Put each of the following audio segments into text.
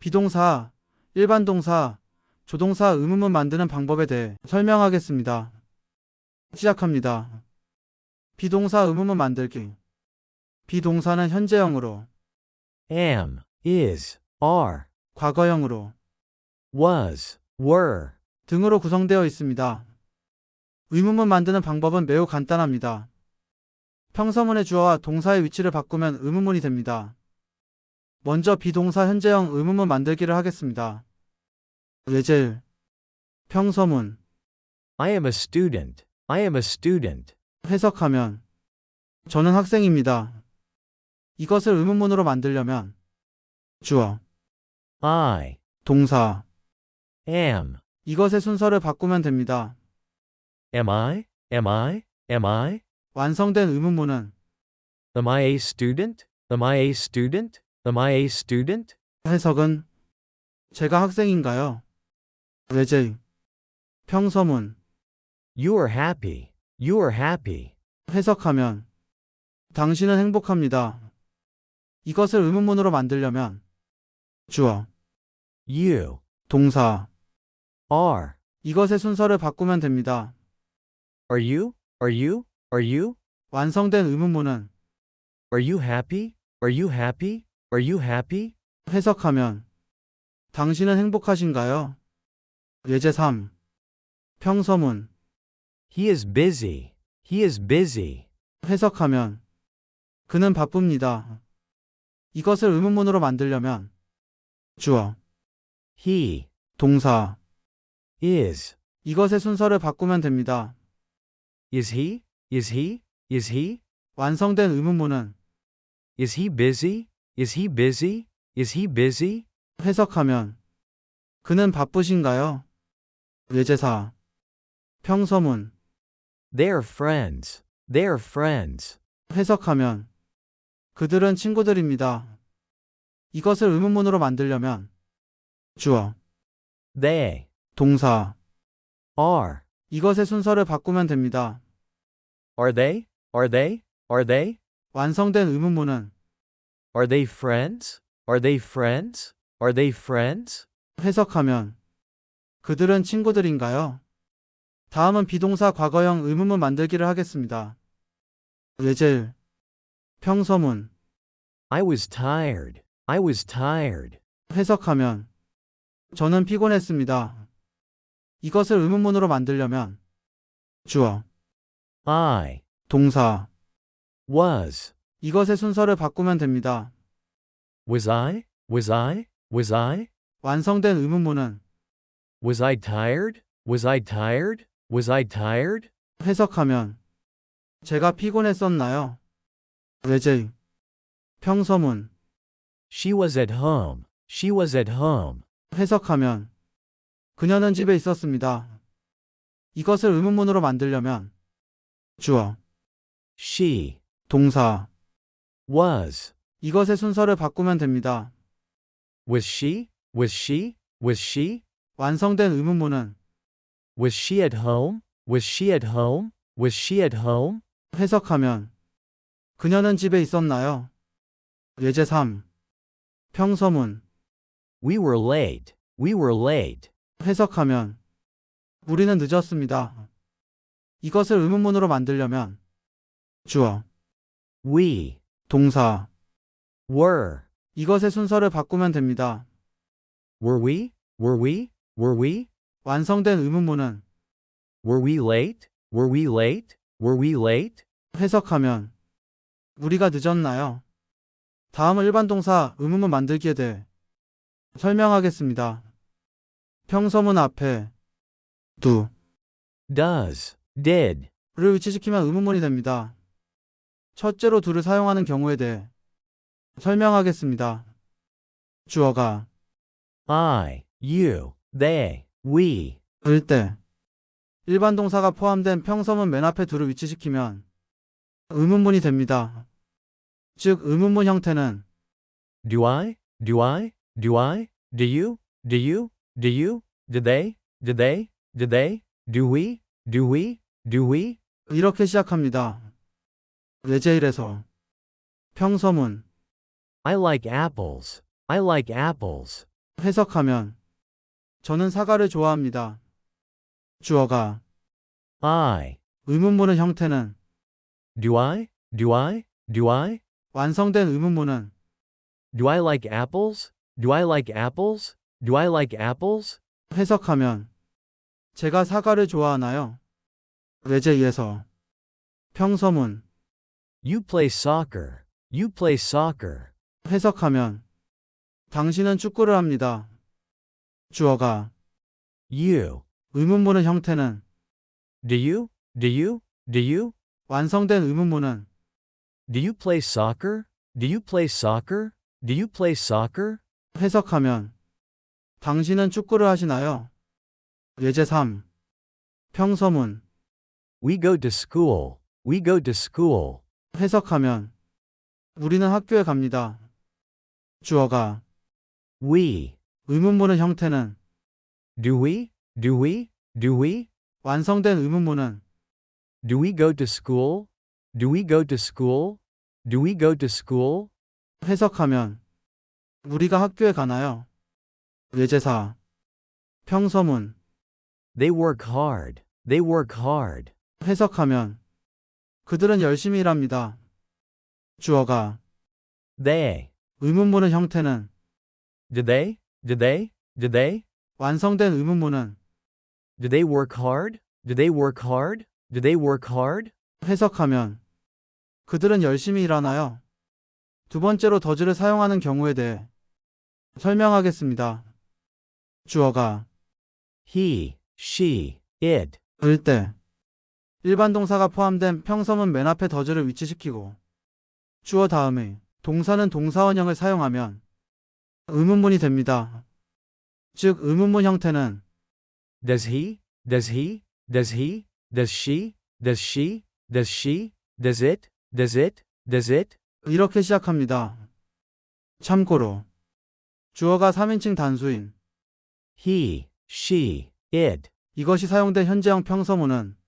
비동사, 일반 동사, 조동사 의문문 만드는 방법에 대해 설명하겠습니다. 시작합니다. 비동사 의문문 만들기. 비동사는 현재형으로, am, is, are, 과거형으로 was, were, 등으로 구성되어 있습니다. 의문문 만드는 방법은 매우 간단합니다. 평서문의 주어와 동사의 위치를 바꾸면 의문문이 됩니다. 먼저 비동사 현재형 의문문 만들기를 하겠습니다. 예제 평서문. I am a student, I am a student, 해석하면 저는 학생입니다. 이것을 의문문으로 만들려면 주어, I, 동사, am, 이것의 순서를 바꾸면 됩니다. am I, am I, am I, 완성된 의문문은 am I a student, am I a student, am I a student, 해석은 제가 학생인가요? 예제 평서문 you are happy, you are happy, 해석하면 당신은 행복합니다. 이것을 의문문으로 만들려면 주어, you, 동사, are, 이것의 순서를 바꾸면 됩니다. are you, are you, are you, 완성된 의문문은 are you happy, are you happy, are you happy, 해석하면 당신은 행복하신가요? 예제 3 평서문. He is busy, he is busy, 해석하면 그는 바쁩니다. 이것을 의문문으로 만들려면 주어, he, 동사, is, 이것의 순서를 바꾸면 됩니다. is he, is he, is he, 완성된 의문문은 is he busy, is he busy, is he busy, 해석하면 그는 바쁘신가요? 4 평서문 they are friends, they are friends, 해석하면 그들은 친구들입니다. 이것을 의문문으로 만들려면 주어, they, 동사, are, 이것의 순서를 바꾸면 됩니다. are they, are they, are they, 완성된 의문문은 are they friends, are they friends, are they friends, 해석하면 그들은 친구들인가요? 다음은 비동사 과거형 의문문 만들기를 하겠습니다. 예제 평서문 I was tired, I was tired, 해석하면 저는 피곤했습니다. 이것을 의문문으로 만들려면 주어, I, 동사, was, 이것의 순서를 바꾸면 됩니다. was I, was I, was I, 완성된 의문문은 was I tired, was I tired, was I tired, 해석하면 제가 피곤했었나요? 예제 평서문 she was at home, she was at home, 해석하면 그녀는 집에 있었습니다. 이것을 의문문으로 만들려면 주어, she, 동사, was, 이것의 순서를 바꾸면 됩니다. was she, was she, was she, 완성된 의문문은 was she at home, was she at home, was she at home, 해석하면 그녀는 집에 있었나요? 예제 3 평서문 we were late, we were late, 해석하면 우리는 늦었습니다. 이것을 의문문으로 만들려면 주어, we, 동사, were, 이것의 순서를 바꾸면 됩니다. were we, were we, were we, 완성된 의문문은 were we late, were we late, were we late, 해석하면 우리가 늦었나요? 다음은 일반 동사 의문문 만들기에 대해 설명하겠습니다. 평서문 앞에 do, does, did, 를 위치시키면 의문문이 됩니다. 첫째로 do를 사용하는 경우에 대해 설명하겠습니다. 주어가 I, you, they, we, 을 때, 일반 동사가 포함된 평서문 맨 앞에 do를 위치시키면 의문문이 됩니다. 즉, 의문문 형태는 do I, do I, do I, do you, do you, do you, do they, do they, do they, do we, do we, do we, 이렇게 시작합니다. 예제 1에서 평서문, I like apples, I like apples, 해석하면 저는 사과를 좋아합니다. 주어가 I. 의문문의 형태는 Do I? Do I? Do I? 완성된 의문문은 Do I like apples? Do I like apples? Do I like apples? 해석하면 제가 사과를 좋아하나요? 외제에서 평서문 You play soccer. You play soccer. 해석하면 당신은 축구를 합니다. 주어가 You. 의문문의 형태는 Do you? Do you? Do you? 완성된 의문문은 Do you play soccer? Do you play soccer? Do you play soccer? 해석하면 당신은 축구를 하시나요? 예제 3 평서문 We go to school. We go to school. 해석하면 우리는 학교에 갑니다. 주어가 We. 의문문의 형태는 Do we? Do we? Do we? 완성된 의문문은 Do we go to school? Do we go to school? Do we go to school? 해석하면 우리가 학교에 가나요? 예제 4 평서문 They work hard. They work hard. 해석하면 그들은 열심히 일합니다. 주어가 They. 의문문의 형태는 Did they? Did they? Did they? 완성된 의문문은 Did they work hard? Did they work hard? Did they work hard? 해석하면 그들은 열심히 일하나요? 두 번째로 더즈를 사용하는 경우에 대해 설명하겠습니다. 주어가 He, she, it. 을때 일반 동사가 포함된 평서문 맨 앞에 더즈를 위치시키고 주어 다음에 동사는 동사원형을 사용하면 의문문이 됩니다. 즉 의문문 형태는 Does he? Does he? Does he? Does she? Does she? Does she? Does it? Does it? Does it? 이렇게 시작합니다. 참고로 주어가 3인칭 단수인 He, she, it. 이것이 사용된 현재형 평서문은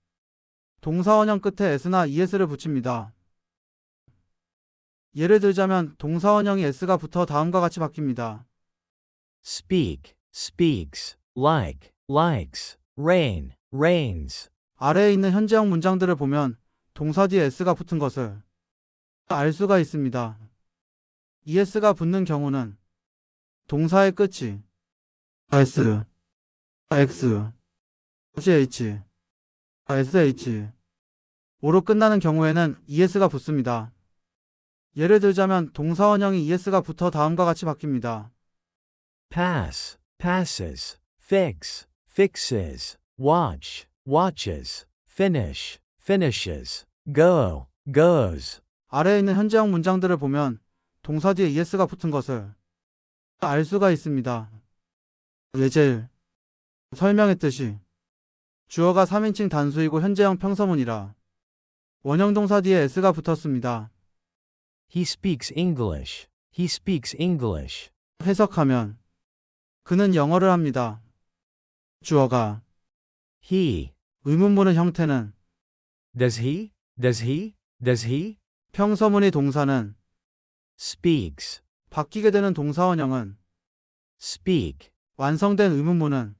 동사원형 끝에 s나 es를 붙입니다. 예를 들자면 동사원형이 s가 붙어 다음과 같이 바뀝니다. Speak, speaks. Like, likes. Rain, rains. 아래에 있는 현재형 문장들을 보면 동사 뒤에 s가 붙은 것을 알 수가 있습니다. es가 붙는 경우는 동사의 끝이 s, x, ch, sh, 오로 끝나는 경우에는 es가 붙습니다. 예를 들자면 동사원형이 es가 붙어 다음과 같이 바뀝니다. Pass, passes. Fix, fixes. Watch, watches. Finish, finishes. Go, goes. 아래에 있는 현재형 문장들을 보면 동사 뒤에 es가 붙은 것을 알 수가 있습니다. 예제 설명했듯이 주어가 3인칭 단수이고 현재형 평서문이라 원형 동사 뒤에 s가 붙었습니다. He speaks English. He speaks English. 해석하면 그는 영어를 합니다. 주어가 He. 의문문의 형태는 Does he? Does he? Does he? 평서문의 동사는 Speaks. 바뀌게 되는 동사원형은 Speak. 완성된 의문문은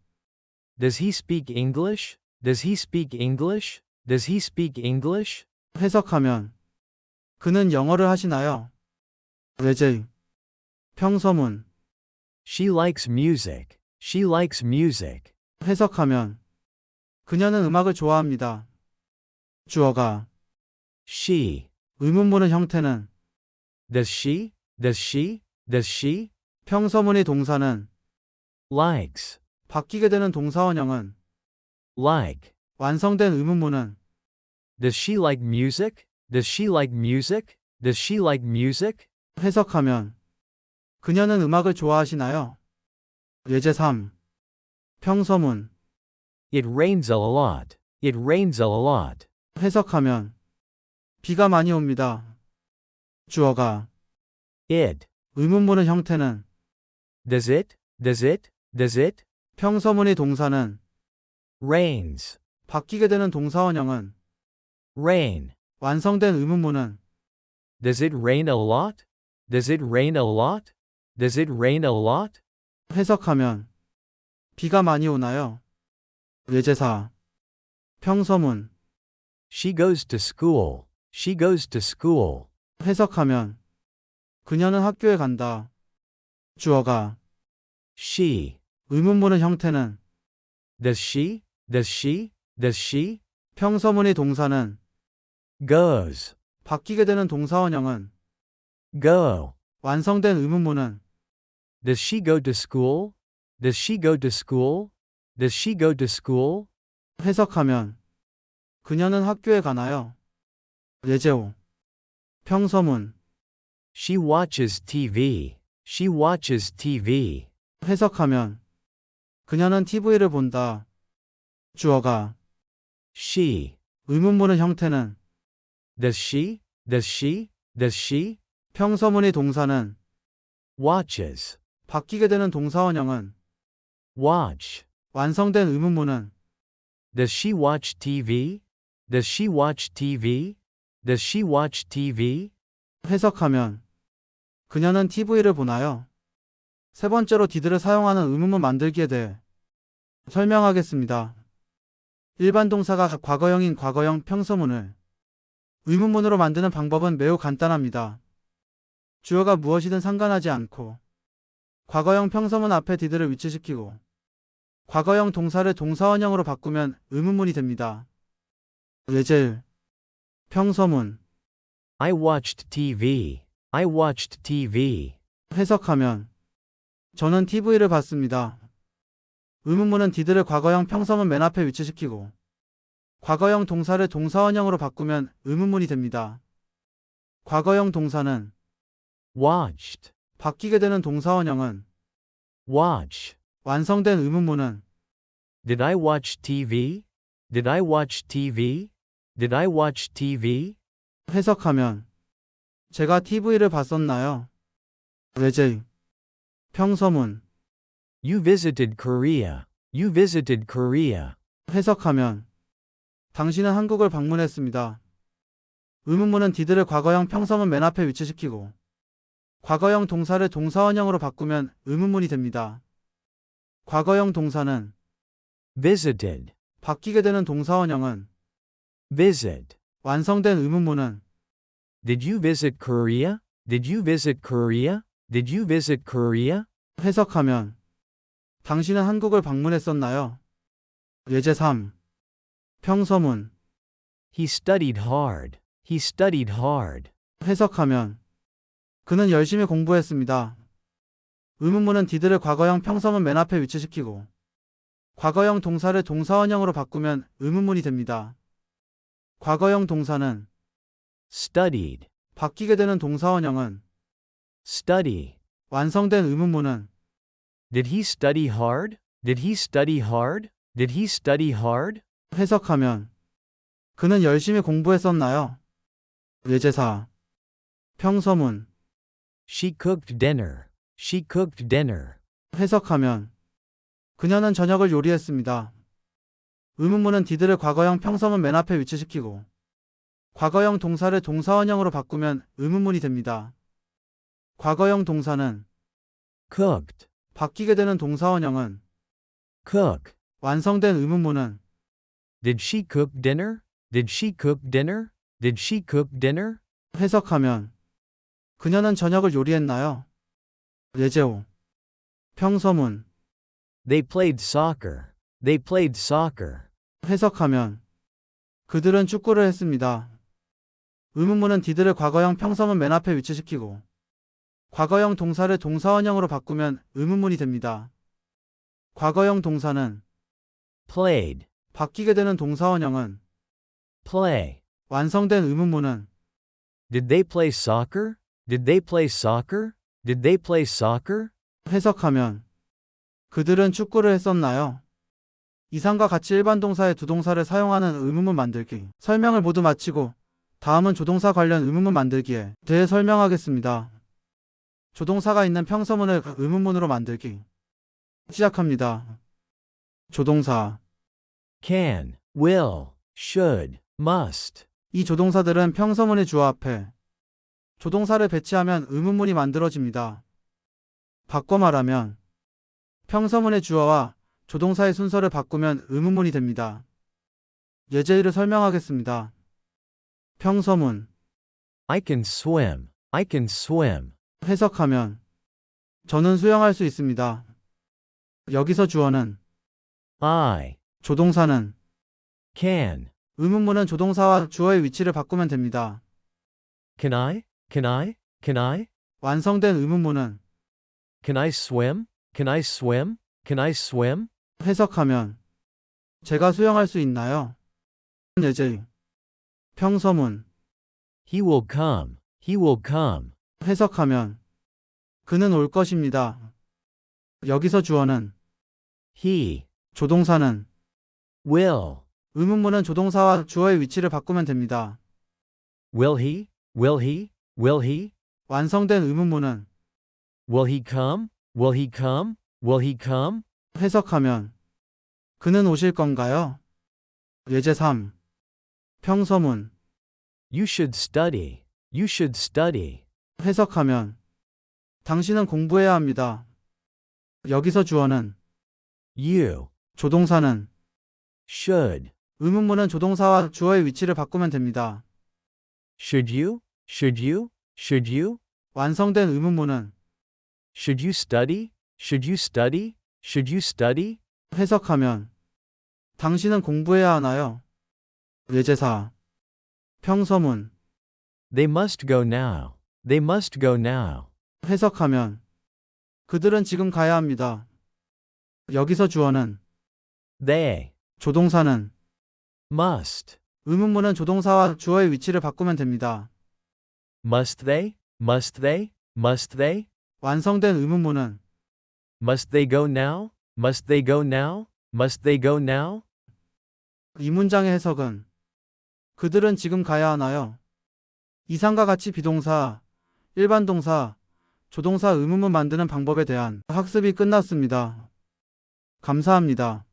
Does he speak English? Does he speak English? Does he speak English? 해석하면 그는 영어를 하시나요? 외제 평서문 She likes music. She likes music. 해석하면 그녀는 음악을 좋아합니다. 주어가 She. 의문문의 형태는 Does she? Does she? Does she? 평서문의 동사는 Likes. 바뀌게 되는 동사원형은 Like. 완성된 의문문은 Does she like music? Does she like music? Does she like music? 해석하면 그녀는 음악을 좋아하시나요? 예제 3 평서문 It rains a lot. It rains a lot. 해석하면 비가 많이 옵니다. 주어가 It. 의문문의 형태는 Does it? Does it? Does it? 평서문의 동사는 Rains. 바뀌게 되는 동사원형은 Rain. 완성된 의문문은 Does it rain a lot? Does it rain a lot? Does it rain a lot? 해석하면 비가 많이 오나요? 예제사 평서문 She goes to school. She goes to school. 해석하면 그녀는 학교에 간다. 주어가 She. 의문문의 형태는 Does she? Does she? Does she? 평서문의 동사는 Goes. 바뀌게 되는 동사원형은 Go. 완성된 의문문은 Does she go to school? Does she go to school? Does she go to school? 해석하면 그녀는 학교에 가나요? 예제오 평서문 She watches TV. She watches TV. 해석하면 그녀는 TV를 본다. 주어가 She. 의문문의 형태는 Does she? Does she? Does she? 평서문의 동사는 Watches. 바뀌게 되는 동사원형은 Watch. 완성된 의문문은 Does she watch TV? Does she watch TV? Does she watch TV? 해석하면 그녀는 TV를 보나요? 세 번째로 디드를 사용하는 의문문 만들기에 대해 설명하겠습니다. 일반 동사가 과거형인 과거형 평서문을 의문문으로 만드는 방법은 매우 간단합니다. 주어가 무엇이든 상관하지 않고 과거형 평서문 앞에 디드를 위치시키고 과거형 동사를 동사원형으로 바꾸면 의문문이 됩니다. 예제 평서문 I watched TV. I watched TV. 해석하면 저는 TV를 봤습니다. 의문문은 디드를 과거형 평서문 맨 앞에 위치시키고 과거형 동사를 동사원형으로 바꾸면 의문문이 됩니다. 과거형 동사는 Watched. 바뀌게 되는 동사원형은 Watch. 완성된 의문문은 Did I watch TV? Did I watch TV? Did I watch TV? 해석하면 제가 TV를 봤었나요? 예제 평서문 You visited Korea. You visited Korea. 해석하면 당신은 한국을 방문했습니다. 의문문은 디드를 과거형 평서문 맨 앞에 위치시키고 과거형 동사를 동사원형으로 바꾸면 의문문이 됩니다. 과거형 동사는 Visited. 바뀌게 되는 동사원형은 Visit. 완성된 의문문은 Did you visit Korea? Did you visit Korea? Did you visit Korea? 해석하면 당신은 한국을 방문했었나요? 예제 3 평서문 He studied hard. He studied hard. 해석하면 그는 열심히 공부했습니다. 의문문은 디드를 과거형 평서문 맨 앞에 위치시키고 과거형 동사를 동사원형으로 바꾸면 의문문이 됩니다. 과거형 동사는 Studied. 바뀌게 되는 동사원형은 Study. 완성된 의문문은 Did he study hard? Did he study hard? Did he study hard? 해석하면 그는 열심히 공부했었나요? 예제 4 평서문 She cooked dinner. She cooked dinner. 해석하면 그녀는 저녁을 요리했습니다. 의문문은 디드를 과거형 평서문 맨 앞에 위치시키고 과거형 동사를 동사원형으로 바꾸면 의문문이 됩니다. 과거형 동사는 Cooked. 바뀌게 되는 동사원형은 Cook. 완성된 의문문은 Did she cook dinner? Did she cook dinner? Did she cook dinner? 해석하면 그녀는 저녁을 요리했나요? 예제 5 평서문 They played soccer. They played soccer. 해석하면 그들은 축구를 했습니다. 의문문은 디드를 과거형 평서문 맨 앞에 위치시키고 과거형 동사를 동사원형으로 바꾸면 의문문이 됩니다. 과거형 동사는 Played. 바뀌게 되는 동사원형은 Play. 완성된 의문문은 Did they play soccer? Did they play soccer? Did they play soccer? 해석하면 그들은 축구를 했었나요? 이상과 같이 일반 동사의 두 동사를 사용하는 의문문 만들기 설명을 모두 마치고 다음은 조동사 관련 의문문 만들기에 대해 설명하겠습니다. 조동사가 있는 평서문을 의문문으로 만들기 시작합니다. 조동사 Can. Will. Should. Must. 이 조동사들은 평서문의 주어 앞에 조동사를 배치하면 의문문이 만들어집니다. 바꿔 말하면 평서문의 주어와 조동사의 순서를 바꾸면 의문문이 됩니다. 예제를 설명하겠습니다. 평서문, I can swim. I can swim. 해석하면 저는 수영할 수 있습니다. 여기서 주어는 I 조동사는 can. 의문문은 조동사와 주어의 위치를 바꾸면 됩니다. Can I? Can I? Can I? 완성된 의문문은 Can I swim? Can I swim? Can I swim? 해석하면 제가 수영할 수 있나요? 예제 평서문 He will come. He will come. 해석하면 그는 올 것입니다. 여기서 주어는 He 조동사는 will. 의문문은 조동사와 주어의 위치를 바꾸면 됩니다. Will he? Will he? Will he? 완성된 의문문은 Will he come? Will he come? Will he come? 해석하면 그는 오실 건가요? 예제 3 평서문 You should study. You should study. 해석하면 당신은 공부해야 합니다. 여기서 주어는 You 조동사는 should. 의문문은 조동사와 주어의 위치를 바꾸면 됩니다. Should you? Should you? Should you? 완성된 의문문은 Should you study? Should you study? Should you study? 해석하면 당신은 공부해야 하나요? 예제 4 평서문 They must go now. They must go now. 해석하면 그들은 지금 가야 합니다. 여기서 주어는 They 조동사는 must. 의문문은 조동사와 주어의 위치를 바꾸면 됩니다. Must they? Must they? Must they? 완성된 의문문은 Must they go now? Must they go now? Must they go now? 이 문장의 해석은 그들은 지금 가야 하나요? 이상과 같이 비동사, 일반 동사, 조동사 의문문 만드는 방법에 대한 학습이 끝났습니다. 감사합니다.